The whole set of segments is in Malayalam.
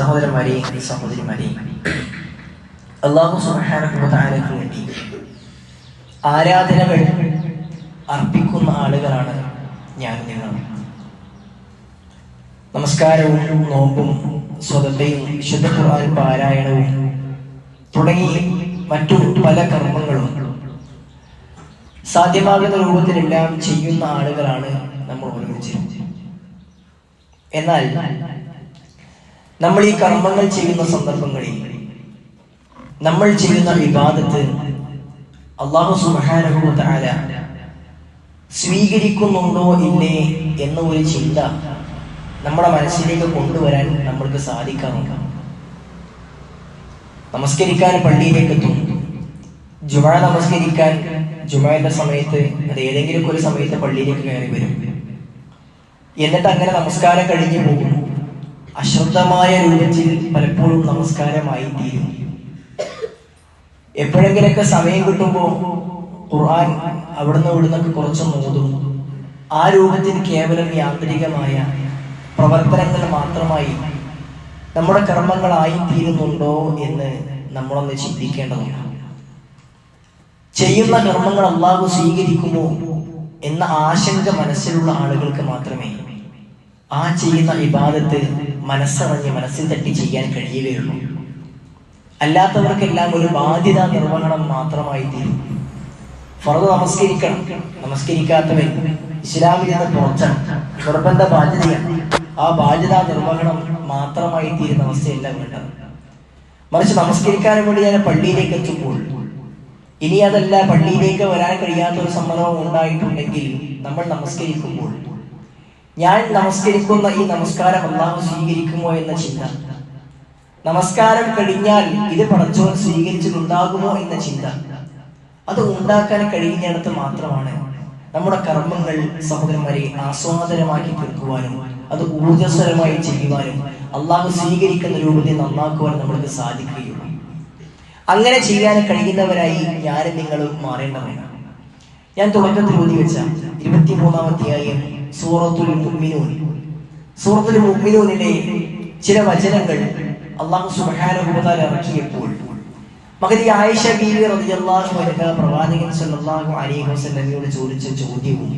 സഹോദരന്മാരെ സഹോദരിമാരെയും അള്ളാഹു സുബാനക്ക് വേണ്ടി ആരാധനകൾ അർപ്പിക്കുന്ന ആളുകളാണ് ഞാൻ നിങ്ങൾ. നമസ്കാരവും നോമ്പും സ്വതന്ത്രയും വിശുദ്ധ ഖുർആൻ പാരായണവും തുടങ്ങി മറ്റു പല കർമ്മങ്ങളും സാധ്യമാകുന്ന രൂപത്തിലെല്ലാം ചെയ്യുന്ന ആളുകളാണ് നമ്മൾ ഒരുമിച്ച് എന്നാൽ നമ്മൾ ഈ കർമ്മങ്ങൾ ചെയ്യുന്ന സന്ദർഭങ്ങളിൽ നമ്മൾ ചെയ്യുന്ന വിവാദത്ത് അള്ളാഹു സുബാനഹു താര സ്വീകരിക്കുന്നുണ്ടോ ഇല്ലേ എന്ന ഒരു ചിന്ത നമ്മുടെ മനസ്സിലേക്ക് കൊണ്ടുവരാൻ നമ്മൾക്ക് സാധിക്കാറുണ്ട്. നമസ്കരിക്കാൻ പള്ളിയിലേക്ക് എത്തും ജുമ നമസ്കരിക്കാൻ ജുമയുടെ സമയത്ത് അത് ഏതെങ്കിലും ഒരു സമയത്ത് പള്ളിയിലേക്ക് കയറി വരും. എന്നിട്ട് അങ്ങനെ നമസ്കാരം കഴിഞ്ഞു പോകും. അശ്രദ്ധമായ രൂപത്തിൽ പലപ്പോഴും നമസ്കാരമായി തീരും. എപ്പോഴെങ്കിലൊക്കെ സമയം കിട്ടുമ്പോൾ ഖുർആൻ അവിടുന്ന് ഇവിടുന്നൊക്കെ കുറച്ച് മോതും ആ രൂപത്തിൽ കേവലം യാന്ത്രികമായ പ്രവർത്തനങ്ങൾ മാത്രമായി നമ്മുടെ കർമ്മങ്ങളായി തീരുന്നുണ്ടോ എന്ന് നമ്മളൊന്ന് ചിന്തിക്കേണ്ടതുണ്ട്. ചെയ്യുന്ന കർമ്മങ്ങൾ അള്ളാഹു സ്വീകരിക്കുമോ എന്ന ആശങ്ക മനസ്സിലുള്ള ആളുകൾക്ക് മാത്രമേ ആ ചെയ്യുന്ന വിവാദത്ത് മനസ്സറിഞ്ഞ് മനസ്സിൽ തട്ടി ചെയ്യാൻ കഴിയുകയുള്ളൂ. അല്ലാത്തവർക്കെല്ലാം ഒരു ബാധ്യത നിർവഹണം മാത്രമായി തീരും. ഫറദ് നമസ്കരിക്കണം. നമസ്കരിക്കാത്തവൻ ഇസ്ലാമിൽ നിന്ന് പുറത്താണ് നിർബന്ധ ബാധ്യതയാണ്. ആ ബാധ്യത നിർവഹണം മാത്രമായി തീരുന്ന അവസ്ഥയല്ല വേണ്ടത്. മറിച്ച് നമസ്കരിക്കാൻ വേണ്ടി ഞാൻ പള്ളിയിലേക്ക് എത്തുമ്പോൾ ഇനി അതല്ല പള്ളിയിലേക്ക് വരാൻ കഴിയാത്ത ഒരു സമ്മതം ഉണ്ടായിട്ടുണ്ടെങ്കിൽ നമ്മൾ നമസ്കരിക്കുമ്പോൾ ഞാൻ നമസ്കരിക്കുന്ന ഈ നമസ്കാരം അള്ളാഹു സ്വീകരിക്കുമോ എന്ന ചിന്ത. നമസ്കാരം കഴിഞ്ഞാൽ ഇത് പടച്ചോൻ സ്വീകരിച്ചിട്ടുണ്ടാകുമോ എന്ന ചിന്ത. അത് ഉണ്ടാക്കാൻ കഴിയുന്നിടത്ത് മാത്രമാണ് നമ്മുടെ കർമ്മങ്ങൾ സഹോദരന്മാരെ ആസ്വാദനമാക്കി തീർക്കുവാനും അത് ഊർജസ്വരമായി ചെയ്യുവാനും അള്ളാഹു സ്വീകരിക്കുന്ന രൂപത്തിൽ നന്നാക്കുവാനും നമ്മൾക്ക് സാധിക്കുകയുള്ളൂ. അങ്ങനെ ചെയ്യാൻ കഴിയുന്നവരായി ഞാനും നിങ്ങളും മാറേണ്ടവരാണ്. ഞാൻ തുടക്കത്തിൽ ഓതി വെച്ച ഇരുപത്തിമൂന്നാമധ്യായം സൂറത്തുൽ മുഅ്മിനൂൻ. സൂറത്തുൽ മുഅ്മിനൂനിലെ ചില വചനങ്ങൾ അല്ലാഹു സുബ്ഹാനഹു വ തആല ഇറക്കിയപ്പോൾ മകരി ആയിഷ ബീവി റളിയല്ലാഹു അൻഹ പ്രവാചകൻ സല്ലല്ലാഹു അലൈഹി വസല്ലമയോട് ചോദിച്ച ചോദ്യവും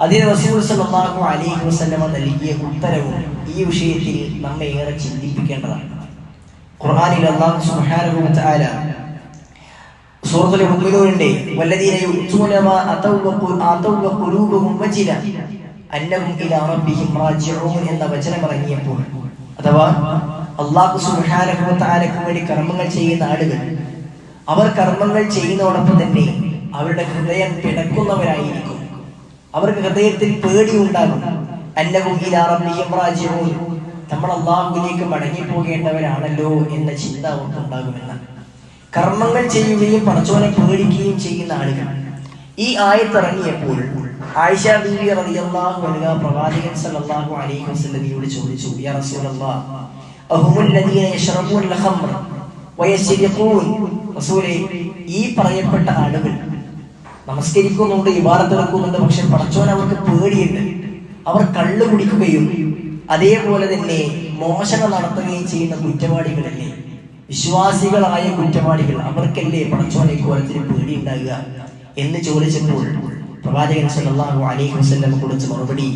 അതിന് റസൂൽ സല്ലല്ലാഹു അലൈഹി വസല്ലമ നൽകിയ ഉത്തരവും ഈ വിഷയത്തിൽ നമ്മെ ഏറെ ചിന്തിപ്പിക്കേണ്ടതാണ്. ഖുർആനിൽ അല്ലാഹു സുബ്ഹാനഹു വ തആല സൂറത്തുൽ മുഅ്മിനൂനിന്റെ വല്ലദീന യുത്തൂന മാ അതൗ വ ഖുലൂബുഹും വജില എന്ന വചനം ഇറങ്ങിയപ്പോൾ അഥവാ അള്ളാഹു തആലയ്ക്ക് വേണ്ടി കർമ്മങ്ങൾ ചെയ്യുന്ന ആളുകൾ അവർ കർമ്മങ്ങൾ ചെയ്യുന്നതോടൊപ്പം തന്നെ അവരുടെ ഹൃദയം പിടക്കുന്നവരായിരിക്കും അവർക്ക് ഹൃദയത്തിൽ പേടി ഉണ്ടാകും. റാജിഊൻ നമ്മൾ അള്ളാഹുവിലേക്ക് മടങ്ങി പോകേണ്ടവരാണല്ലോ എന്ന ചിന്ത അവർക്കുണ്ടാകുമെന്ന്. കർമ്മങ്ങൾ ചെയ്യുകയും പടച്ചോനെ പേടിക്കുകയും ചെയ്യുന്ന ആളുകൾ ഈ ആയത്തിറങ്ങിയപ്പോൾ ആയിഷ ബീവി റളിയല്ലാഹു അൻഹ പ്രവാചകൻ സല്ലല്ലാഹു അലൈഹി വസല്ലമയോട് ചോദിച്ചു യാ റസൂലല്ലാഹ് അഹുമുൽ ലദീന യശ്റബൂൻ അൽ-ഖംർ വയസ്രിഖൂൻ റസൂലേ ഈ പറയപ്പെട്ട ആളുകൾ നമസ്കരിക്കുന്നുണ്ട് ഇബാദത്ത് നടക്കുന്നുണ്ട് പക്ഷെ പടച്ചോൻ അവർക്ക് പേടിയുണ്ട്. അവർ കള്ളു കുടിക്കുകയും അതേപോലെ തന്നെ മോഷണം നടത്തുകയും ചെയ്യുന്ന കുറ്റവാളികളല്ലേ? വിശ്വാസികളായ കുറ്റവാളികൾ അവർക്കല്ലേ പടച്ചോനെ കോലത്തിന് പേടി ഉണ്ടാകുക എന്ന് ചോദിച്ചപ്പോൾ പ്രവാചകൻ സല്ലല്ലാഹു അലൈഹി വസല്ലം കൊടുത്ത മറുപടി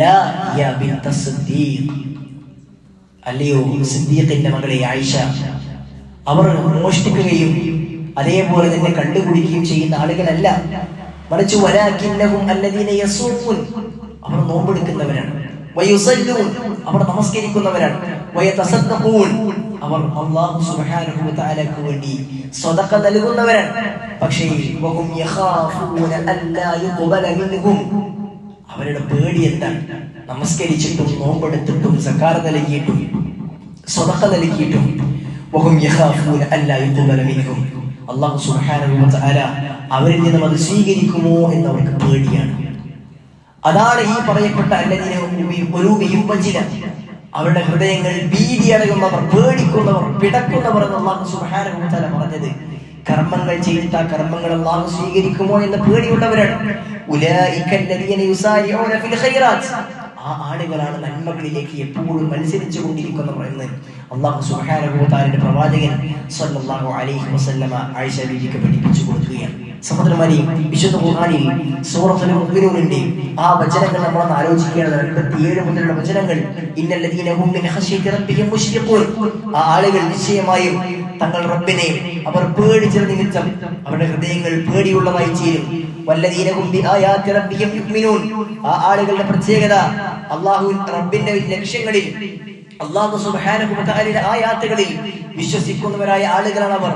ലാ യാ ബിൻത സിദ്ദീഖ്. അല്ലയോ സിദ്ദീഖിന്റെ മകളെ ആയിഷ അവർ മോഷ്ടിക്കുകയും അതേപോലെ തന്നെ കണ്ടുപിടിക്കുകയും ചെയ്യുന്ന ആളുകളല്ല. മറിച്ച് വലാകിന്നഹും അല്ലദീന യസൂമൂൻ അവർ നോമ്പെടുക്കുന്നവരാണ്. അവർ നമസ്കരിക്കുന്നവരാണ്. അവർ സുബ്ഹാനഹു തആലക്ക് വേണ്ടി നൽകുന്നവരാണ്. പക്ഷേ വഹും യഖാഫൂന അവരുടെ പേടി എന്താണ്? നമസ്കരിച്ചിട്ടും നോമ്പെടുത്തിട്ടും സക്കാർ നൽകിയിട്ടും സ്വതക്ക നൽകിയിട്ടും വഹും യഖാഫൂന അല്ലാഹു സുബ്ഹാനഹു തആല അവരിൽ നിന്നും അത് സ്വീകരിക്കുമോ എന്ന് അവർക്ക് പേടിയാണ്. അതാണ് ഈ പറയപ്പെട്ട അല്ലതിനെ അവരുടെ ഹൃദയങ്ങൾ ഭീതി അടയുന്നവർ പേടിക്കുന്നവർ പിടക്കുന്നവർ എന്ന് പറഞ്ഞത്. കർമ്മങ്ങൾ ചെയ്തിട്ട് കർമ്മങ്ങൾ അള്ളാഹു സ്വീകരിക്കുമോ എന്ന് പേടിയുള്ളവരാണ്. ആ ആളുകളാണ് നന്മകളിലേക്ക് എപ്പോഴും മത്സരിച്ചു കൊണ്ടിരിക്കുന്ന പറയുന്നത്. അള്ളാഹു സുഹാനുഭൂതാലിന്റെ പ്രവാചകൻ സല്ലല്ലാഹു അലൈഹി വസല്ലമ ആയിഷ ബീവിക്ക് പഠിപ്പിച്ചു കൊടുക്കുകയാണ്. സഹോദരന്മാരെ വിശുദ്ധ ഖുർആനിൽ സൂറത്തുൽ മുഅ്മിനൂനിന്റെ ആ വചനങ്ങൾ നമ്മൾ ഒന്ന് ആലോചിക്കേണ്ടത് എൺപത്തിയേഴ് മുതലുള്ള വചനങ്ങൾ ഇന്നല്ലദീന ഹും മിൻ ഖശിയത്തി റബ്ബിഹിം മുശ്രിഖൂൻ. ആ ആളുകൾ നിശ്ചയമായും തങ്ങൾ റബ്ബിനെ അവർ പേടിച്ചത് നിമിത്തം അവരുടെ ഹൃദയങ്ങൾ പേടിയുള്ളതായി ചേരും. ആ ആളുകളുടെ പ്രത്യേകത അള്ളാഹു റബ്ബിന്റെ ലക്ഷ്യങ്ങളിൽ അള്ളാഹു വതആലയുടെ ആയാത്തുകളിൽ വിശ്വസിക്കുന്നവരായ ആളുകളാണ് അവർ.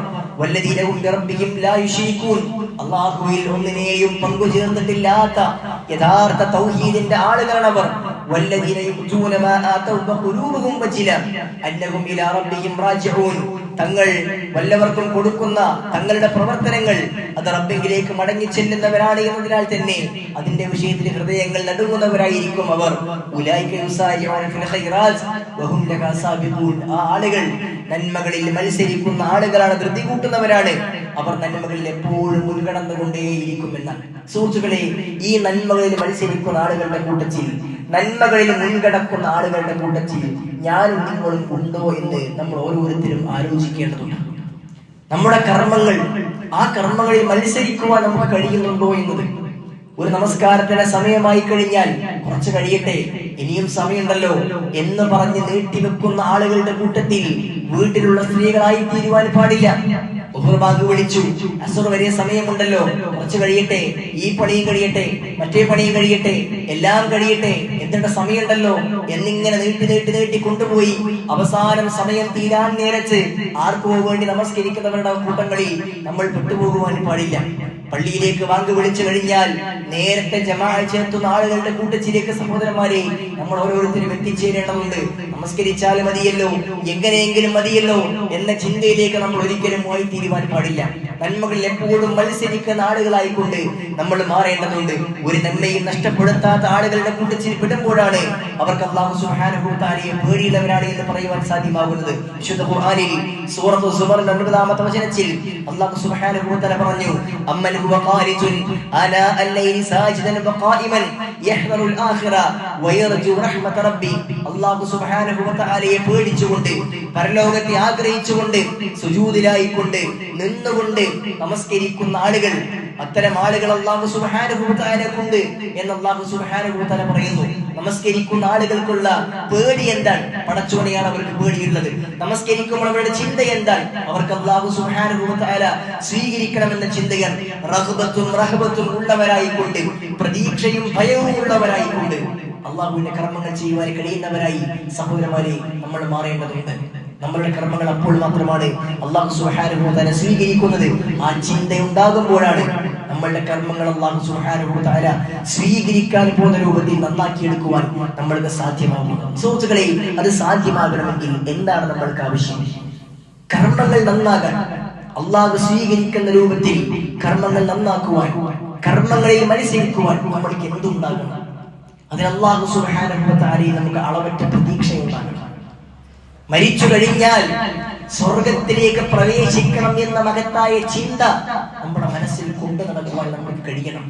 അള്ളാഹുവിൽ ഒന്നിനെയും പങ്കുചേർന്നിട്ടില്ലാത്ത യഥാർത്ഥ തൗഹീദിന്റെ ആളുകളാണ് അവർ. വല്ലദീന يؤتون മാ آتوا വഖുലൂബുഹും വജില أنهم ഇലാ ربهم റാജിഊൻ തങ്ങൾ വല്ലവർക്കും കൊടുക്കുന്ന തങ്ങളുടെ പ്രവർത്തനങ്ങൾ അത് റബ്ബിങ്കിലേക്ക് മടങ്ങി ചെല്ലുന്നവരാണ് എന്നതിനാൽ തന്നെ അതിന്റെ വിഷയത്തിൽ ഹൃദയങ്ങൾ നടുങ്ങുന്നവരായിരിക്കും അവർ. ആ ആളുകൾ നന്മകളിൽ മത്സരിക്കുന്ന ആളുകളാണ് ധൃതി കൂട്ടുന്നവരാണ്. അവർ നന്മകളിൽ എപ്പോഴും മുൻകടന്നുകൊണ്ടേയിരിക്കുമെന്നാണ് സുഹൃത്തുക്കളെ ഈ നന്മകളിൽ മത്സരിക്കുന്ന ആളുകളുടെ കൂട്ടത്തിൽ നന്മകളിൽ മുൻകിടക്കുന്ന ആളുകളുടെ കൂട്ടത്തിൽ ഞാനും നിങ്ങളും ഉണ്ടോ എന്ന് നമ്മൾ ഓരോരുത്തരും ആലോചിക്കേണ്ടതുണ്ട്. നമ്മുടെ കർമ്മങ്ങൾ ആ കർമ്മങ്ങളിൽ മത്സരിക്കുവാൻ നമുക്ക് കഴിയുന്നുണ്ടോ എന്നത്. ഒരു നമസ്കാരത്തിന് സമയമായി കഴിഞ്ഞാൽ കുറച്ച് കഴിയട്ടെ. ഇനിയും സമയമുണ്ടല്ലോ എന്ന് പറഞ്ഞ് നീട്ടിവെക്കുന്ന ആളുകളുടെ കൂട്ടത്തിൽ വീട്ടിലുള്ള സ്ത്രീകളായി തീരുവാൻ പാടില്ല. ബാങ്ക് വിളിച്ചു അസുർ വരെ സമയമുണ്ടല്ലോ. കുറച്ച് കഴിയട്ടെ. ഈ പണിയും കഴിയട്ടെ. മറ്റേ പണിയും കഴിയട്ടെ. എല്ലാം കഴിയട്ടെ. എന്തിന്റെ സമയമുണ്ടല്ലോ എന്നിങ്ങനെ നീട്ടി നീട്ടി നീട്ടി കൊണ്ടുപോയി. അവസാനം സമയം തീരാൻ നേരച്ച് ആർക്കോ വേണ്ടി നമസ്കരിക്കുന്നവരുടെ കൂട്ടങ്ങളിൽ നമ്മൾ പെട്ടുപോകുവാൻ പാടില്ല. പള്ളിയിലേക്ക് വാങ്ങി വിളിച്ചു കഴിഞ്ഞാൽ നേരത്തെ ജമാ ചേർത്തുന്ന ആളുകളുടെ കൂട്ടത്തിലേക്ക് സഹോദരന്മാരെ നമ്മൾ ഓരോരുത്തരും എത്തിച്ചേരേണ്ടതുണ്ട്. നമസ്കരിച്ചാൽ മതിയല്ലോ. എങ്ങനെയെങ്കിലും മതിയല്ലോ എന്ന ചിന്തയിലേക്ക് നമ്മൾ ഒരിക്കലും പോയി തീരുവാൻ പാടില്ല. നന്മകളിൽ എപ്പോഴും മത്സരിക്കുന്ന ആളുകളായിക്കൊണ്ട് നമ്മൾ മാറേണ്ടതുണ്ട്. ഒരു നന്മയും നഷ്ടപ്പെടുത്താത്ത ആളുകളുടെ കൂട്ടത്തിൽ പെടുമ്പോഴാണ് അവർക്ക് അള്ളാഹു തആലയെ പേടിയുള്ളവരാണ് എന്ന് പറയുവാൻ സാധ്യമാകുന്നത്. വിശുദ്ധ ഖുർആനിൽ സൂറത്തു സുബർ ഒൻപതാമത്തെ വചനത്തിൽ അള്ളാഹു സുബ്ഹാനഹു തആല പറഞ്ഞു അമ്മൻ ഹുവ ഖാരിജുൻ ആനാ അല്ലൈലി സാജിദൻ വഖായിമൻ യഹ്ദറു അൽ-ആഖിറ വയർജു റഹ്മത റബ്ബി അള്ളാഹു സുബ്ഹാനഹു തആലയെ പേടിച്ചുകൊണ്ട് പരലോകത്തെ ആഗ്രഹിച്ചുകൊണ്ട് സുജൂദിലായിക്കൊണ്ട് നിന്നുകൊണ്ട് നമസ്കരിക്കുന്ന ആളുകൾ അത്തരം ആളുകൾ അള്ളാഹു സുബ്ഹാനഹു തആല കൊണ്ട് എന്ന് അള്ളാഹു സുബ്ഹാനഹു തആല പറയുന്നു. നമസ്കരിക്കുന്ന ആളുകൾക്കുള്ള പേടി എന്താണ്? പടച്ചോനെയാണ് അവർക്ക് പേടിയുള്ളത്. നമസ്കരിക്കുമ്പോൾ അവരുടെ ചിന്ത എന്താണ്? അവർക്ക് അള്ളാഹു സുബ്ഹാനഹു തആല സ്വീകരിക്കണമെന്ന ചിന്തയാണ്. റഹബത്തും റഹബത്തും ഉള്ളവരായിക്കൊണ്ട് പ്രതീക്ഷയും ഭയവും ഉള്ളവരായിക്കൊണ്ട് അള്ളാഹുവിന്റെ കർമ്മങ്ങൾ ചെയ്യുവാൻ കഴിയുന്നവരായി സഹോദരന്മാരെ നമ്മൾ മാറേണ്ടതുണ്ട്. നമ്മളുടെ കർമ്മങ്ങൾ അപ്പോൾ മാത്രമാണ് അള്ളാഹു തആല സ്വീകരിക്കുന്നത്. ആ ചിന്ത ഉണ്ടാകുമ്പോഴാണ് നമ്മളുടെ കർമ്മങ്ങൾ അള്ളാഹു തആല സ്വീകരിക്കാൻ പോകുന്ന രൂപത്തിൽ നന്നാക്കിയെടുക്കുവാൻ നമ്മൾക്ക് സാധ്യമാകും സുഹൃത്തുക്കളെ അത് സാധ്യമാകണമെങ്കിൽ എന്താണ് നമ്മൾക്ക് ആവശ്യം? കർമ്മങ്ങൾ നന്നാകാൻ അള്ളാഹു സ്വീകരിക്കുന്ന രൂപത്തിൽ കർമ്മങ്ങൾ നന്നാക്കുവാൻ കർമ്മങ്ങളിൽ മനസ്സിലാക്കുവാൻ നമ്മൾക്ക് എന്തുണ്ടാകണം? അതിന് അള്ളാഹു തആലയിൽ നമുക്ക് അളവറ്റ പ്രതീക്ഷയുണ്ടാകണം. മരിച്ചു കഴിഞ്ഞാൽ സ്വർഗത്തിലേക്ക് പ്രവേശിക്കണം എന്ന മകത്തായ ചിന്ത നമ്മുടെ മനസ്സിൽ കൊണ്ടു നടക്കുവാൻ നമുക്ക് കഴിയണം.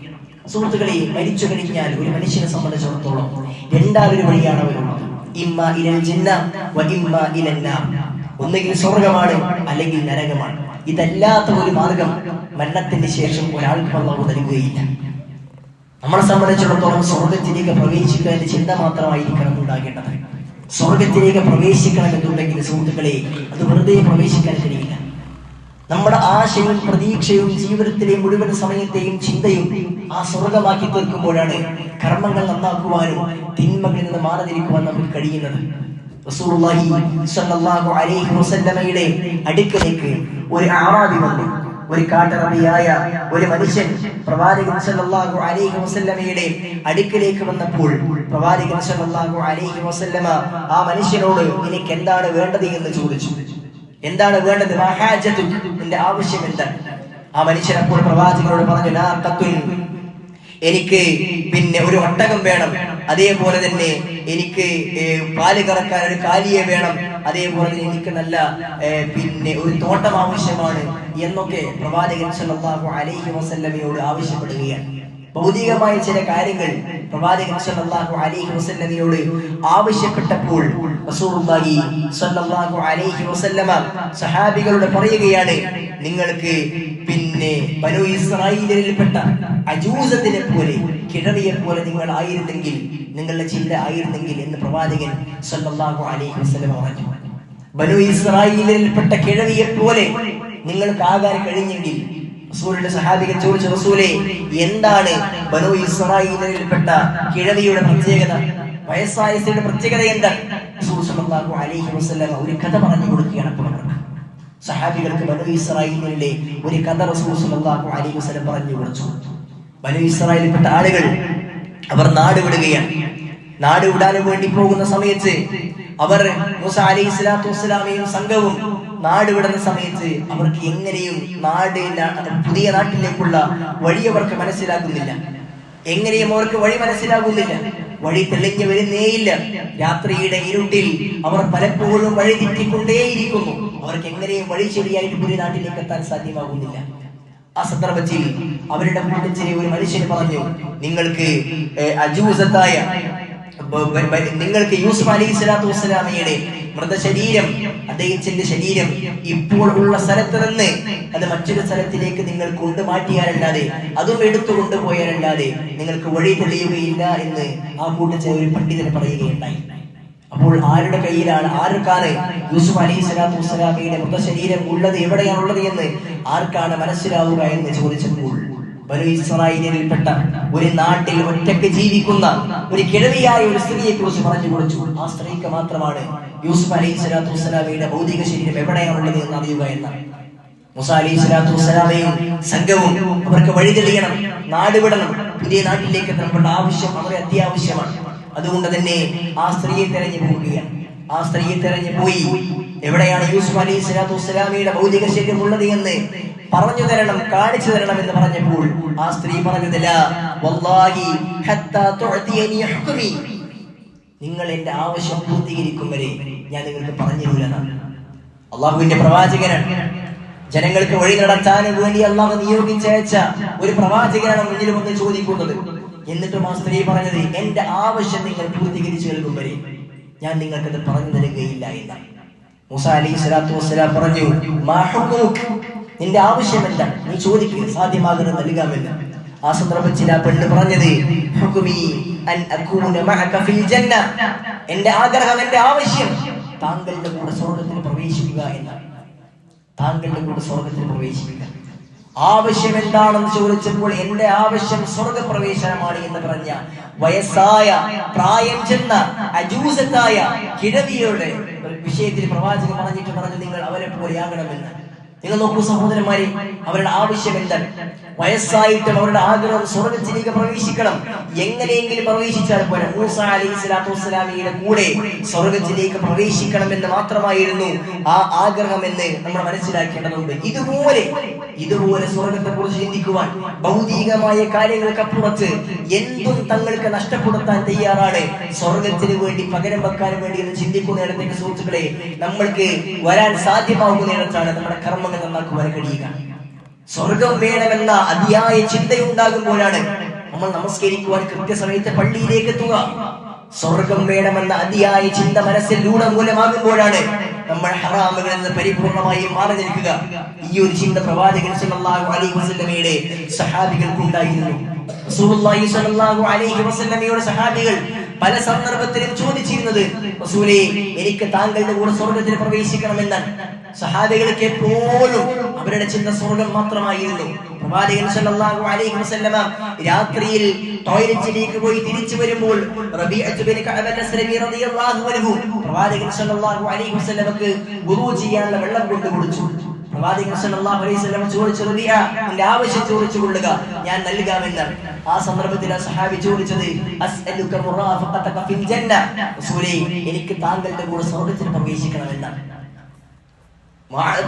സുഹൃത്തുക്കളെ മരിച്ചു കഴിഞ്ഞാൽ ഒരു മനുഷ്യനെ സംബന്ധിച്ചിടത്തോളം രണ്ടാമൊരു വഴിയാണ് അവരുള്ളത് ഇമ്മ ഇരൽ ഇമ്മ ഇലന്ന ഒന്നുകിൽ സ്വർഗമാണ് അല്ലെങ്കിൽ നരകമാണ്. ഇതല്ലാത്ത ഒരു മാർഗം മരണത്തിന് ശേഷം ഒരാൾക്ക് അള്ളാഹു നൽകുകയില്ല. നമ്മളെ സംബന്ധിച്ചിടത്തോളം സ്വർഗത്തിലേക്ക് പ്രവേശിക്കാൻ ചിന്ത മാത്രമായിരിക്കണം ഉണ്ടാകേണ്ടത്. സ്വർഗത്തിലേക്ക് പ്രവേശിക്കണം എന്നുണ്ടെങ്കിൽ സുഹൃത്തുക്കളെ അത് വെറുതെ പ്രവേശിക്കാൻ കഴിയില്ല. നമ്മുടെ ആശയും പ്രതീക്ഷയും ജീവിതത്തിലെ മുഴുവൻ സമയത്തെയും ചിന്തയും ആ സ്വർഗമാക്കി തീർക്കുമ്പോഴാണ് കർമ്മങ്ങൾ നന്നാക്കുവാനും തിന്മകളിൽ നിന്ന് മാറി നിൽക്കുവാൻ നമുക്ക് കഴിയുന്നത്. അടുക്കലേക്ക് ഒരു ആറാദി വന്നു. ഒരു കാട്ടറബിയായ ഒരു മനുഷ്യൻ പ്രവാചകൻ അലൈഹി വസല്ലമയുടെ അടുക്കിലേക്ക് വന്നപ്പോൾ പ്രവാചകൻ അലൈഹി വസല്ലമ ആ മനുഷ്യനോട് എനിക്ക് എന്താണ് വേണ്ടത് എന്ന് ചോദിച്ചു. എന്താണ് വേണ്ടത്? എന്റെ ആവശ്യം എന്താണ് ആ മനുഷ്യൻ അപ്പോൾ പ്രവാചകനോട് പറഞ്ഞു "നാ തത്വ എനിക്ക് പിന്നെ ഒരു ഒട്ടകം വേണം. അതേപോലെ തന്നെ എനിക്ക് പാൽ കറക്കാൻ ഒരു കാലിയെ വേണം. അതേപോലെ തന്നെ എനിക്ക് നല്ല പിന്നെ ഒരു തോട്ടം ആവശ്യമാണ് എന്നൊക്കെ പ്രവാചകൻ അലൈഹി വസല്ലമയോട് ആവശ്യപ്പെടുകയാണ്. ഭൗതികമായ ചില കാര്യങ്ങൾ പ്രവാചകൻ സല്ലല്ലാഹു അലൈഹി വസല്ലമയോട് ആവശ്യപ്പെട്ടപ്പോൾ റസൂലുള്ളാഹി സല്ലല്ലാഹു അലൈഹി വസല്ലമ സഹാബികളോട് പറയുകയാണ് നിങ്ങൾക്ക് പിന്നെ ബനു ഇസ്രായേലിൽപ്പെട്ട അജൂസത്തിനെ പോലെ കിഴവിയെ പോലെ നിങ്ങൾ ആയിരുന്നെങ്കിൽ നിങ്ങളുടെ ചിന്ത ആയിരുന്നെങ്കിൽ എന്ന് പ്രവാചകൻ സല്ലല്ലാഹു അലൈഹി വസല്ലമ പറഞ്ഞു. ബനു ഇസ്രായേലിൽപ്പെട്ട കിഴവിയെ പോലെ നിങ്ങൾക്ക് ആകാൻ കഴിഞ്ഞെങ്കിൽ റസൂലിന്റെ സഹാബികൾ ചോദിച്ചു റസൂലെ എന്താണ് ബനു ഇസ്രായേലിൽപ്പെട്ട കിഴവിയുടെ പ്രത്യേകത? വയസ്സായ സ്ത്രീയുടെ പ്രത്യേകത സല്ലല്ലാഹു അലൈഹി വസല്ലം ഒരു കഥ പറഞ്ഞു കൊടുക്കുകയാണ് അപ്പോൾ സഹാബികൾക്ക് ബനു ഇസ്രായേലിലെ ഒരു കഥ റസൂൽ സല്ലല്ലാഹു അലൈഹി വസല്ലം പറഞ്ഞു കൊടുത്തു. ബനു ഇസ്രായേലിൽപ്പെട്ട ആളുകൾ അവർ നാട് വിടുകയാണ്. നാട് വിടാൻ വേണ്ടി പോകുന്ന സമയത്ത് അവർ മൂസ സംഘവും നാട് വിടുന്ന സമയത്ത് അവർക്ക് എങ്ങനെയും നാട് പുതിയ നാട്ടിലേക്കുള്ള വഴി അവർക്ക് മനസ്സിലാക്കുന്നില്ല എങ്ങനെയും അവർക്ക് വഴി മനസ്സിലാകുന്നില്ല. വഴി തെളിഞ്ഞു വരുന്നേയില്ല. രാത്രിയുടെ ഇരുട്ടിൽ അവർ പലപ്പോഴും വഴി തെറ്റിക്കൊണ്ടേയിരിക്കുന്നു. അവർക്ക് എങ്ങനെയും വഴി ശരിയായിട്ട് പുതിയ നാട്ടിലേക്ക് എത്താൻ സാധ്യമാകുന്നില്ല. ആ സന്ദർഭത്തിൽ അവരുടെ കൂട്ടത്തിലെ ഒരു മനുഷ്യന് പറഞ്ഞു നിങ്ങൾക്ക് അജൂസത്തായ നിങ്ങൾക്ക് യൂസുഫ് അലൈഹി സ്വലാത്തു വസ്സലാമയുടെ മൃതശരീരം അദ്ദേഹത്തിന്റെ ശരീരം ഇപ്പോൾ ഉള്ള സ്ഥലത്ത് നിന്ന് അത് മറ്റൊരു സ്ഥലത്തിലേക്ക് നിങ്ങൾ കൊണ്ടുമാറ്റിയാലല്ലാതെ അതും എടുത്തു കൊണ്ടുപോയാലല്ലാതെ നിങ്ങൾക്ക് വഴി തെളിയുകയില്ല എന്ന് ആ കൂട്ടച്ച ഒരു പണ്ഡിതൻ പറയുകയുണ്ടായി. അപ്പോൾ ആരുടെ കയ്യിലാണ് ആർക്കാണ് യൂസുഫ് അലൈഹി സ്വലാത്തു വസ്സലാമയുടെ മൃതശരീരം ഉള്ളത് എവിടെയാണുള്ളത് എന്ന് ആർക്കാണ് മനസ്സിലാവുക എന്ന് ചോദിച്ചപ്പോൾ ബനു ഇസ്രായേലിൽപ്പെട്ട ഒരു നാട്ടിൽ ഒറ്റയ്ക്ക് ജീവിക്കുന്ന ഒരു കിഴവിയായ ഒരു സ്ത്രീയെ കുറിച്ച് പറഞ്ഞു കൊടുത്തു. ആ സ്ത്രീക്ക് മാത്രമാണ് യൂസുഫ് അലൈഹി സ്വലാത്തു വസ്സലാമയുടെ ഭൗതിക ശരീരം എവിടെയാണുള്ളത് എന്ന് അറിയുക എന്നാണ് മുസ അലൈഹി സ്വലാത്തു വസ്സലാമയും സംഘവും അവർക്ക് വഴി തെളിയണം നാട് വിടണം പുതിയ നാട്ടിലേക്ക് എത്തണം. ആവശ്യം വളരെ അത്യാവശ്യമാണ്. അതുകൊണ്ട് തന്നെ ആ സ്ത്രീയെ തെരഞ്ഞു പോവുകയാണ്. ആ സ്ത്രീയെ തെരഞ്ഞു പോയി. എവിടെയാണ് യൂസുഫ് അലൈഹി സ്വലാത്തു വസ്സലാമയുടെ ഭൗതിക ശരീരം ഉള്ളത് എന്ന് പറഞ്ഞു തരണം കാണിച്ചു തരണം എന്ന് പറഞ്ഞപ്പോൾ ആ സ്ത്രീ പറഞ്ഞതില്ല വല്ലാഹി നിങ്ങൾ എന്റെ ആവശ്യം പൂർത്തീകരിക്കും വരെ ഞാൻ നിങ്ങൾക്ക് പറഞ്ഞു തരൂലെന്നാണ് അള്ളാഹുവിന്റെ പ്രവാചകനാണ്. ജനങ്ങൾക്ക് വഴി നടത്താൻ വേണ്ടി അള്ളാഹു നിയോഗിച്ചയച്ച ഒരു പ്രവാചകനാണ് മുന്നിൽ വന്ന് ചോദിക്കുന്നത്. എന്നിട്ടും ആ സ്ത്രീ പറഞ്ഞത് എന്റെ ആവശ്യം നിങ്ങൾ പൂർത്തീകരിച്ചു കേൾക്കും വരെ ഞാൻ നിങ്ങൾക്കത് പറഞ്ഞു തരുകയില്ല എന്നാണ് മൂസ അലൈഹി സ്വലാത്തു വസ്സലാം പറഞ്ഞു? നിന്റെ ആവശ്യം എന്താ നീ ചോദിക്കുക സാധ്യമാകുന്ന നൽകാമെന്ന്. ആ സന്ദർഭത്തിൽ ആ പെണ്ണ് പറഞ്ഞത്. എന്റെ ആഗ്രഹം എന്റെ ആവശ്യം. താങ്കളുടെ കൂടെ സ്വർഗത്തിൽ പ്രവേശിക്കുക എന്നാണ് താങ്കളുടെ കൂടെ സ്വർഗത്തിൽ പ്രവേശിക്കുക. ആവശ്യം എന്താണെന്ന് ചോദിച്ചപ്പോൾ എന്റെ ആവശ്യം സ്വർഗപ്രവേശനമാണ് എന്ന് പറഞ്ഞ വയസ്സായ പ്രായം ചെന്ന അജൂസത്തായ കിഴവിയുടെ വിഷയത്തിൽ പ്രവാചകൻ പറഞ്ഞിട്ട് പറഞ്ഞു നിങ്ങൾ അവരെ പോലെയാകണമെന്ന് നിങ്ങൾ നോക്കൂ സഹോദരന്മാരെ അവരുടെ ആവശ്യം എന്താണ്? വയസ്സായിട്ടും അവരുടെ ആഗ്രഹം സ്വർഗത്തിലേക്ക് പ്രവേശിക്കണം. എങ്ങനെയെങ്കിലും പ്രവേശിച്ചാൽ പോലെ മൂസ അലൈഹി സ്വലാത്തു വസ്സലാമിയുടെ കൂടെ സ്വർഗത്തിലേക്ക് പ്രവേശിക്കണം എന്ന് മാത്രമായിരുന്നു ആ ആഗ്രഹം എന്ന് നമ്മൾ മനസ്സിലാക്കേണ്ടതുണ്ട്. ഇതുപോലെ ഇതുപോലെ സ്വർഗത്തെ കുറിച്ച് ചിന്തിക്കുവാൻ ഭൗതികമായ കാര്യങ്ങൾക്കപ്പുറത്ത് എന്തും തങ്ങൾക്ക് നഷ്ടപ്പെടുത്താൻ തയ്യാറാണ്. സ്വർഗത്തിന് വേണ്ടി പകരം വെക്കാൻ വേണ്ടി എന്ന് ചിന്തിക്കുന്നിടത്തേക്ക് സുഹൃത്തുക്കളെ നമ്മൾക്ക് വരാൻ സാധ്യമാകുന്നിടത്താണ് നമ്മുടെ കർമ്മങ്ങൾ വരെ കഴിയുക. സ്വർഗം വേണമെന്ന അതിയായ ചിന്തയുണ്ടാകുമ്പോഴാണ് നമ്മൾ നമസ്കരിക്കുവാൻ കൃത്യസമയത്ത് പള്ളിയിലേക്ക് എത്തുക. സ്വർഗം വേണമെന്ന അതിയായ ചിന്ത മനസ്സിൽ മൂലമാകുമ്പോഴാണ് നമ്മൾ ഹറാമുകളിൽ നിന്ന് പരിപൂർണമായി മാറി നിൽക്കുക. ഈ ഒരു ചിന്ത പ്രവാചകൻ സല്ലല്ലാഹു അലൈഹി വസല്ലമയുടെ സഹാബികൾക്ക് ഉണ്ടായിരുന്നു. റസൂലുള്ളാഹി സല്ലല്ലാഹു അലൈഹി വസല്ലമയുടെ സഹാബികൾ പല സന്ദർഭത്തിലും ചോദിച്ചിരുന്നത് റസൂലേ എനിക്ക് താങ്കളുടെ കൂടെ സ്വർഗത്തിൽ പ്രവേശിക്കണമെന്നാണ് സഹാദികൾക്ക് എപ്പോഴും അവരുടെ ചിന്ത സ്വർഗം മാത്രമായിരുന്നു. പ്രവാചകൻ സല്ലല്ലാഹു അലൈഹി വസല്ലമ രാത്രിയിൽ ടോയ്ലറ്റിലേക്ക് പോയി തിരിച്ചു വരുമ്പോൾ റബീഅത്ത് ബിൻ കഅബ് അൽ-അസ്ലമി റളിയല്ലാഹു അൻഹു പ്രവാചകൻ സല്ലല്ലാഹു അലൈഹി വസല്ലമക്ക് ചെയ്യാനുള്ള വെള്ളം കൊണ്ട് കൊടുത്തു. പ്രവാചകൻ സല്ലല്ലാഹു അലൈഹി വസല്ലം ചോദിച്ചു റബീഅ നിന്റെ ആവശ്യം ചോദിച്ചു കൊള്ളുക. ഞാൻ നൽകാമെന്ന്. ആ സന്ദർഭത്തിൽ സഹാബി ചോദിച്ചത് എനിക്ക് താങ്കളുടെ കൂടെ സ്വർഗത്തിൽ പ്രവേശിക്കണമെന്ന്. "അവ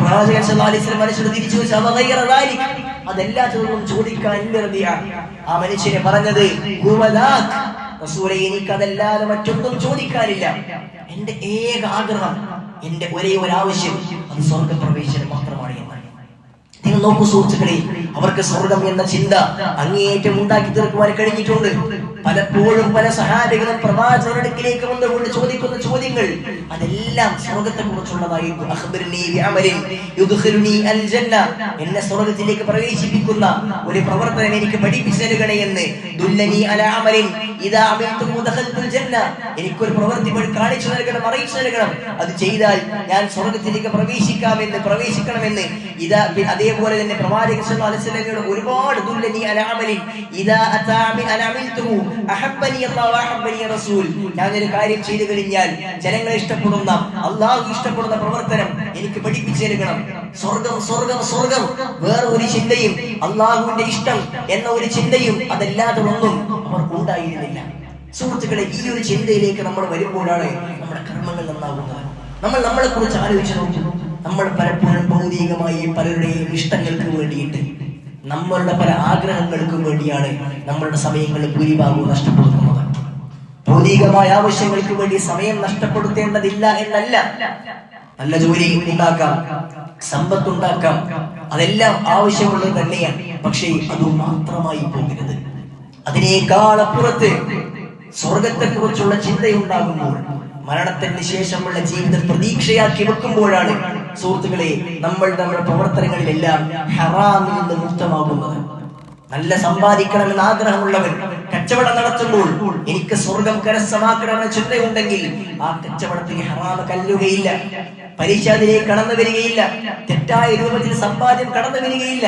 ഗൈറ ചോദിക്കാൻ ആ മനുഷ്യനെ മറ്റൊന്നും ചോദിക്കാനില്ല. എന്റെ ഏക ആഗ്രഹം എന്റെ ഒരേ ഒരു ആവശ്യം അത് എന്നാണ് നിങ്ങൾ നോക്കൂ സുഹൃത്തുക്കളെ അവർക്ക് സ്വർഗം എന്ന ചിന്ത അങ്ങേയറ്റം ഉണ്ടാക്കി തീർക്കുവാൻ കഴിഞ്ഞിട്ടുണ്ട്. പലപ്പോഴും പല സഹാബികളും പ്രവാചകരുടെ അടുക്കിലേക്ക് വന്നുകൊണ്ട് ചോദിക്കുന്ന ചോദ്യങ്ങൾ അതെല്ലാം സ്വർഗത്തെ കുറിച്ചുള്ളതായിരുന്നു എന്നെ സ്വർഗത്തിലേക്ക് പ്രവേശിപ്പിക്കുന്ന ഒരു പ്രവർത്തനം എനിക്ക് പഠിപ്പിച്ചു ജന്ന എനിക്കൊരു പ്രവൃത്തി കാണിച്ചു നൽകണം അറിയിച്ചു നൽകണം. അത് ചെയ്താൽ ഞാൻ സ്വർഗത്തിലേക്ക് പ്രവേശിക്കാമെന്ന് പ്രവേശിക്കണമെന്ന്. ഇതാ പി- അതേപോലെ തന്നെ പ്രവാചകൻ സല്ലല്ലാഹു ഒരുപാട് ദുല്ലനി അലാമലി ഇദാ അതാമി അലമിൽതുഹു അഹബ്ബനി അല്ലാഹു അഹബ്ബനി റസൂൽ. ഞാൻ ഒരു കാര്യം ചെയ്തു കഴിഞ്ഞാൽ ജനങ്ങളെ ഇഷ്ടപ്പെടുന്ന അള്ളാഹു ഇഷ്ടപ്പെടുന്ന പ്രവർത്തനം എനിക്ക് പഠിപ്പിച്ചു തരണം. സ്വർഗം സ്വർഗം സ്വർഗം. വേറെ ഒരു ചിന്തയും അള്ളാഹുവിന്റെ ഇഷ്ടം എന്ന ഒരു ചിന്തയും അതല്ലാതെ ഒന്നും അവർക്ക് ഉണ്ടായിരുന്നില്ല. സുഹൃത്തുക്കളെ ഈ ഒരു ചിന്തയിലേക്ക് നമ്മൾ വരുമ്പോഴാണ് നമ്മുടെ കർമ്മങ്ങൾ നന്നാകുന്നത്. നമ്മൾ നമ്മളെ കുറിച്ച് ആലോചിച്ച് നോക്കും. നമ്മൾ പലപ്പോഴും ഭൗതികമായി പലരുടെയും ഇഷ്ടങ്ങൾക്ക് വേണ്ടിയിട്ട് നമ്മളുടെ പല ആഗ്രഹങ്ങൾക്കും വേണ്ടിയാണ് നമ്മളുടെ സമയങ്ങൾ ഭൂരിഭാഗവും നഷ്ടപ്പെടുത്തുന്നത്. ഭൗതികമായ ആവശ്യങ്ങൾക്ക് വേണ്ടി സമയം നഷ്ടപ്പെടുത്തേണ്ടതില്ല എന്നല്ല. നല്ല ജോലി ഉണ്ടാക്കാം സമ്പത്ത് ഉണ്ടാക്കാം അതെല്ലാം ആവശ്യമുള്ളത് തന്നെയാണ്. പക്ഷേ അത് മാത്രമായി പോകരുത് അതിനേക്കാളപ്പുറത്ത് സ്വർഗത്തെ കുറിച്ചുള്ള ചിന്തയുണ്ടാകുമ്പോൾ മരണത്തിന് ശേഷമുള്ള ജീവിതം പ്രതീക്ഷയാക്കി വെക്കുമ്പോഴാണ് സുഹൃത്തുക്കളെ നമ്മൾ നമ്മുടെ പ്രവർത്തനങ്ങളിലെല്ലാം ഹറാമിൽ നിന്ന് മുക്തമാകുന്നത്. നല്ല സമ്പാദിക്കണമെന്ന് ആഗ്രഹമുള്ളവൻ കച്ചവടം നടത്തുമ്പോൾ എനിക്ക് സ്വർഗം കരസ്ഥമാക്കണമെന്ന ചിന്തയുണ്ടെങ്കിൽ ആ കച്ചവടത്തിന് ഹറാമ കല്ലുകയില്ല. പരീക്ഷ അതിലേക്ക് കടന്നു വരികയില്ല. തെറ്റായ രൂപത്തിൽ സമ്പാദ്യം കടന്നു വരികയില്ല.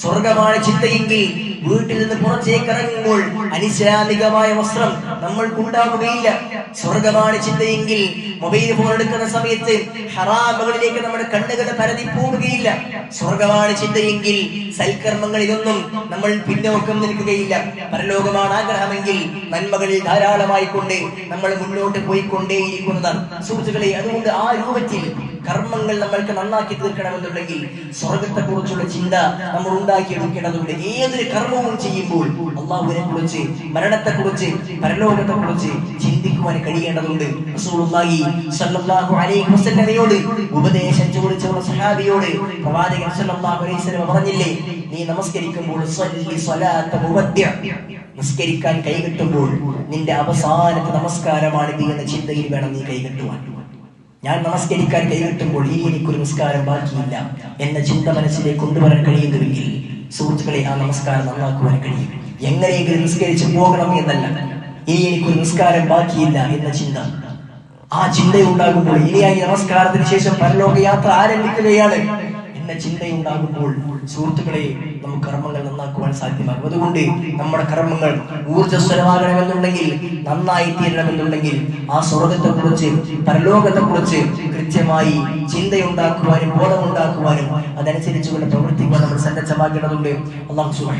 സ്വർഗമാണ് ചിന്തയെങ്കിൽ വീട്ടിൽ നിന്ന് പുറത്തേക്ക് ഇറങ്ങുമ്പോൾ അനിസ്ലാമികമായ വസ്ത്രം നമ്മൾക്കുണ്ടാവുകയില്ല. സ്വർഗമാണ് ചിന്തയെങ്കിൽ മൊബൈൽ ഫോൺ എടുക്കുന്ന സമയത്ത് ഹറാമുകളിലേക്ക് നമ്മുടെ കണ്ണുകൾ പരതി പോവുകയില്ല. സ്വർഗമാണ് ചിന്തയെങ്കിൽ സൽക്കർമ്മങ്ങളിലൊന്നും നമ്മൾ പിന്നോക്കം നിൽക്കുകയില്ല. പരലോകമാണ് ആഗ്രഹമെങ്കിൽ നന്മകളിൽ ധാരാളമായി കൊണ്ട് നമ്മൾ മുന്നോട്ട് പോയിക്കൊണ്ടേയിരിക്കുന്നതാണ്. സുഹൃത്തുക്കളെ അതുകൊണ്ട് ആ രൂപത്തിൽ കർമ്മങ്ങൾ നമ്മൾക്ക് നന്നാക്കി തീർക്കണമെന്നുണ്ടെങ്കിൽ സ്വർഗത്തെ കുറിച്ചുള്ള ചിന്ത നമ്മൾ ഉണ്ടാക്കിയെടുക്കേണ്ടതുണ്ട്. ഏതൊരു കർമ്മവും ചെയ്യുമ്പോൾ അള്ളാഹുവിനെ കുറിച്ച് മരണത്തെ കുറിച്ച് പരലോകത്തെ കുറിച്ച് ചിന്തിക്കുവാൻ കഴിയേണ്ടതുണ്ട് വസല്ലമയോട് ഉപദേശം ചോദിച്ച സഹാബിയോട് പ്രവാചകൻ പറഞ്ഞില്ലേ നീ നമസ്കരിക്കുമ്പോൾ നിസ്കരിക്കാൻ കൈകെട്ടുമ്പോൾ നിന്റെ അവസാനത്തെ നമസ്കാരമാണ് നീ എന്ന ചിന്തയിൽ വേണം നീ കൈകെട്ടുവാൻ ഞാൻ നമസ്കരിക്കാൻ കൈകെട്ടുമ്പോൾ ഇനി എനിക്കൊരു നിസ്കാരം ബാക്കിയില്ല എന്ന ചിന്ത മനസ്സിലേക്ക് കൊണ്ടുവരാൻ കഴിയുന്നുവെങ്കിൽ സുഹൃത്തുക്കളെ ആ നമസ്കാരം നന്നാക്കുവാൻ കഴിയും. എങ്ങനെയെങ്കിലും നിസ്കരിച്ച് പോകണം എന്നല്ല. ഇനി എനിക്കൊരു നിസ്കാരം ബാക്കിയില്ല എന്ന ചിന്ത. ആ ചിന്തയുണ്ടാകുമ്പോൾ ഇനിയായി നമസ്കാരത്തിന് ശേഷം പരലോക യാത്ര ആരംഭിക്കുകയാണ്. എന്ന ചിന്തയുണ്ടാകുമ്പോൾ സുഹൃത്തുക്കളെ നമുക്ക് കർമ്മങ്ങൾ നന്നാക്കുവാൻ സാധ്യമാകും. അതുകൊണ്ട് നമ്മുടെ കർമ്മങ്ങൾ ഊർജസ്വരമാകണമെന്നുണ്ടെങ്കിൽ നന്നായി തീരണമെന്നുണ്ടെങ്കിൽ ആ സ്വർഗത്തെ കുറിച്ച് പരലോകത്തെ കുറിച്ച് കൃത്യമായി ചിന്തയുണ്ടാക്കുവാനും ബോധമുണ്ടാക്കുവാനും അതനുസരിച്ചുകൊണ്ട് പ്രവർത്തിക്കുവാൻ നമ്മൾ സന്നദ്ധമാക്കേണ്ടതുണ്ട് അള്ളാഹു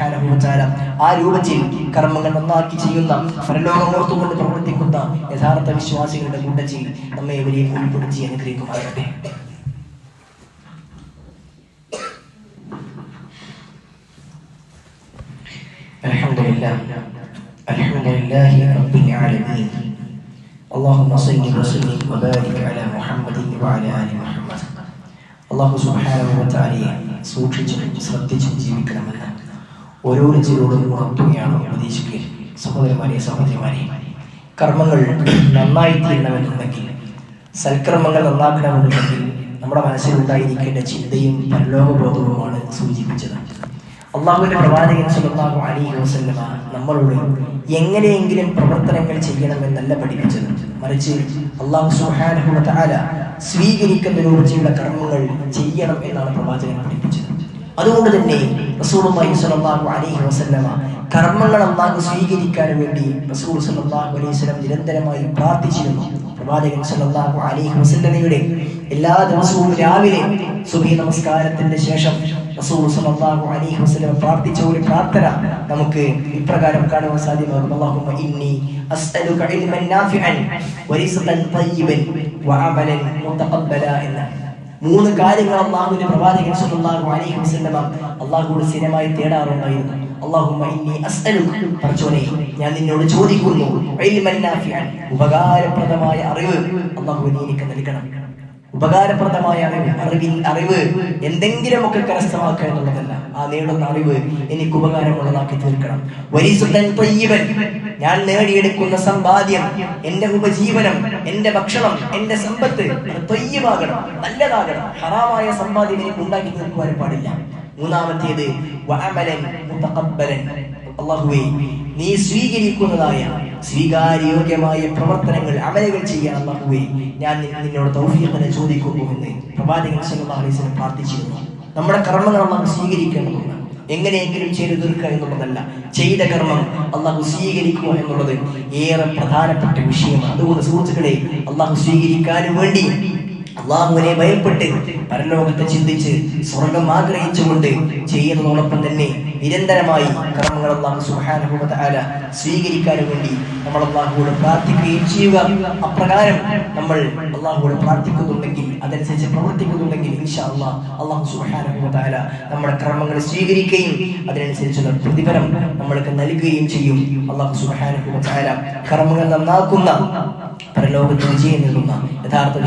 തആല ആ രൂപത്തിൽ കർമ്മങ്ങൾ നന്നാക്കി ചെയ്യുന്ന പരലോകം ഓർത്തുകൊണ്ട് പ്രവർത്തിക്കുന്ന യഥാർത്ഥ വിശ്വാസികളുടെ കൂട്ടത്തിൽ നമ്മെ ഇവരെയും ഉൾപ്പെടുത്തി അനുഗ്രഹിക്കുമാറാകട്ടെ. لله الحمد لله رب العالمين اللهم صل وسلم وبارك على محمد وعلى ال محمد അള്ളാഹു സുബ്ഹാനഹു വ തആലയെ സൂക്ഷിച്ചും ശ്രദ്ധിച്ചും ജീവിക്കണമെന്ന് ഓരോരുത്തരോടും ഉണർത്തുകയാണ് ഉപദേശിക്കുക സഹോദരന്മാരെ സഹോദരിമാരെ കർമ്മങ്ങൾ നന്നായി തീരണമെന്നുണ്ടെങ്കിൽ സൽക്കർമ്മങ്ങൾ നന്നാക്കണമെന്നുണ്ടെങ്കിൽ നമ്മുടെ മനസ്സിലുണ്ടായിരിക്കേണ്ട ചിന്തയും പരലോകബോധവുമാണ് സൂചിപ്പിച്ചത് അള്ളാഹുവിന്റെ പ്രവാചകൻ സല്ലല്ലാഹു അലൈഹി വസല്ലമ നമ്മളോട് എങ്ങനെയെങ്കിലും പ്രവർത്തനങ്ങൾ ചെയ്യണമെന്നല്ല പഠിപ്പിച്ചത്. മറിച്ച് അള്ളാഹു സുബ്ഹാനഹു വ തആല സ്വീകരിക്കുന്ന രൂപത്തിലുള്ള കർമ്മങ്ങൾ ചെയ്യണം എന്നാണ് പ്രവാചകൻ പഠിപ്പിച്ചത്. അതുകൊണ്ട് തന്നെ റസൂലുള്ളാഹി സ്വല്ലല്ലാഹു അലൈഹി വസല്ലമ കർമ്മങ്ങൾ അള്ളാഹു സ്വീകരിക്കാൻ വേണ്ടി റസൂൽ സ്വല്ലല്ലാഹു അലൈഹി വസല്ലം നിരന്തരമായി പ്രാർത്ഥിച്ചിരുന്നു. പ്രവാചകൻ സല്ലല്ലാഹു അലൈഹി വസല്ലമയുടെ എല്ലാ ദിവസവും രാവിലെ സുബഹി നമസ്കാരത്തിന്റെ ശേഷം അലൈഹി പ്രാർത്ഥിച്ച ഒരു പ്രാർത്ഥന നമുക്ക് ഇപ്രകാരം കാണുവാൻ സാധ്യമാകും. അല്ലാഹുമ്മ ഇന്നി ഇൽമൻ നാഫിഅൻ വഅമലൻ മുതഖബ്ബല മൂന്ന് കാര്യങ്ങൾ അള്ളാഹുവിന്റെ പ്രവാചകൻ സല്ലല്ലാഹു അലൈഹി വസല്ലം സ്ഥിരമായി തേടാറുണ്ടായിരുന്നു. ഇന്നി ഞാൻ നിന്നോട് ചോദിക്കുന്നു ഇൽമൻ നാഫിഅൻ ഉപകാരപ്രദമായ അറിവ് അള്ളാഹു നീ എനിക്ക് നൽകണം. ഉപകാരപ്രദമായ അറിവ് അറിവിൽ അറിവ്. എന്തെങ്കിലുമൊക്കെ കരസ്ഥമാക്കുക എന്നുള്ളതല്ല ആ നേടുന്ന അറിവ് എനിക്ക് ഉപകാരമുള്ളതാക്കി തീർക്കണം. പയ്യവൻ ഞാൻ നേടിയെടുക്കുന്ന സമ്പാദ്യം എന്റെ ഉപജീവനം എന്റെ ഭക്ഷണം എന്റെ സമ്പത്ത് തൊയ്യമാകണം നല്ലതാകണം. ഹറാമായ സമ്പാദ്യം എനിക്ക് ഉണ്ടാക്കി തീർക്കുവാൻ പാടില്ല. മൂന്നാമത്തേത് അല്ലാഹുവേ നീ സ്വീകരിക്കുന്നതായ സ്വീകാര്യോഗ്യമായ പ്രവർത്തനങ്ങൾ അമലുകൾ ചെയ്യാൻ അല്ലാഹുവേ ഞാൻ നിന്നോട് തൗഫീഖിനെ ചോദിക്കുന്നു എന്ന് പ്രവാചകൻ അലൈഹി പ്രാർത്ഥിച്ചിരുന്നു. നമ്മുടെ കർമ്മങ്ങൾ അള്ളാഹു സ്വീകരിക്കേണ്ടതുണ്ട്. എങ്ങനെയെങ്കിലും ചെയ്തു തീർക്കുക എന്നുള്ളതല്ല ചെയ്ത കർമ്മം അള്ളാഹു സ്വീകരിക്കുക എന്നുള്ളത് ഏറെ പ്രധാനപ്പെട്ട വിഷയമാണ്. അതുകൊണ്ട് സുഹൃത്തുക്കളെ അള്ളാഹു സ്വീകരിക്കാനും വേണ്ടി അള്ളാഹുവിനെ ഭയപ്പെട്ട് പരലോകത്തെ ചിന്തിച്ച് സ്വർഗം ആഗ്രഹിച്ചുകൊണ്ട് ചെയ്യുന്നതോടൊപ്പം തന്നെ നിരന്തരമായി കർമ്മങ്ങൾ അള്ളാഹു സുബ്ഹാനഹു ആല സ്വീകരിക്കാനും വേണ്ടി നമ്മൾ അള്ളാഹുവോട് പ്രാർത്ഥിക്കുകയും ചെയ്യുക. അപ്രകാരം നമ്മൾ അള്ളാഹുവോട് പ്രാർത്ഥിക്കുന്നുണ്ടെങ്കിൽ അതനുസരിച്ച് പ്രവർത്തിക്കുന്നുണ്ടെങ്കിൽ ഇൻഷാ അള്ളാഹ് അള്ളാഹു സുബ്ഹാനഹു ആല നമ്മുടെ കർമ്മങ്ങൾ സ്വീകരിക്കുകയും അതിനനുസരിച്ചുള്ള പ്രതിഫലം നമ്മൾക്ക് നൽകുകയും ചെയ്യും. അള്ളാഹു സുബ്ഹാനഹു ആല കർമ്മങ്ങൾ നന്നാക്കുന്ന പരലോകത്ത് വിജയം നൽകുന്ന യഥാർത്ഥ